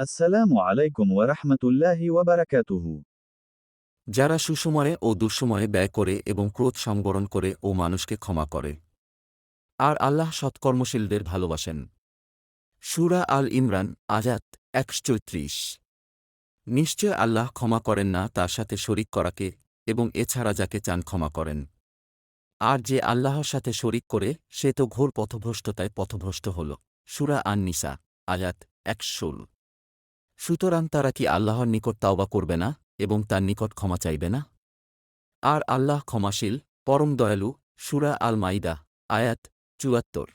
আসসালামু আলাইকুম ওয়ারাহমতুল্লাহি ওয়াবারাকাতুহু যারা সুসময়ে ও দুঃসময়ে ব্যয় করে এবং ক্রোধ সংবরণ করে ও মানুষকে ক্ষমা করে। আর আল্লাহ সৎকর্মশীলদের ভালোবাসেন। সুরা আল ইমরান আজাদ একশো ত্রিশ নিশ্চয় আল্লাহ ক্ষমা করেন না তার সাথে শরিক করাকে এবং এছাড়া যাকে চান ক্ষমা করেন। আর যে আল্লাহর সাথে শরিক করে, সে তো ঘোর পথভ্রষ্টতায় পথভ্রষ্ট হল। সুরা আন নিসা আয়াত একশোল সুতরাং তারা কি আল্লাহর নিকট তাওবা করবে না এবং তার নিকট ক্ষমা চাইবে না? আর আল্লাহ ক্ষমাশীল, পরম দয়ালু, সুরা আল মাইদা আয়াত চুয়াত্তর।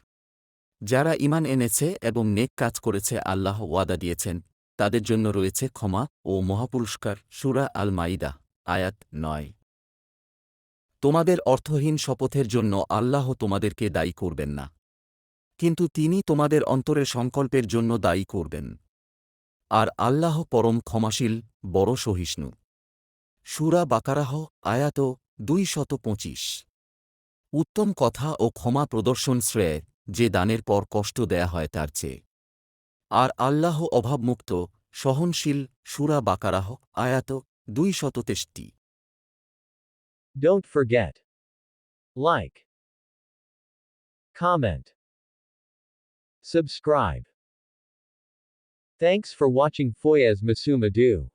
যারা ইমান এনেছে এবং নেক কাজ করেছে, আল্লাহ ওয়াদা দিয়েছেন। তাদের জন্য রয়েছে ক্ষমা ও মহাপুরস্কার, সুরা আল মাইদা আয়াত নয়। তোমাদের অর্থহীন শপথের জন্য আল্লাহ তোমাদেরকে দায়ী করবেন না। কিন্তু তিনি তোমাদের অন্তরের সংকল্পের জন্য দায়ী করবেন। আর আল্লাহ পরম ক্ষমাশীল, বড় সহিষ্ণু সুরা বাকারাহ, আয়াত দুই শত পঁচিশ উত্তম কথা ও ক্ষমা প্রদর্শন শ্রেয়, যে দানের পর কষ্ট দেয়া হয় তার চেয়ে আর আল্লাহ অভাবমুক্ত, সহনশীল, সুরা বাকারাহ, আয়াত দুই শত তেষ্টি Don't forget. Like. Comment. Subscribe. Thanks for watching Foyez Masumadu.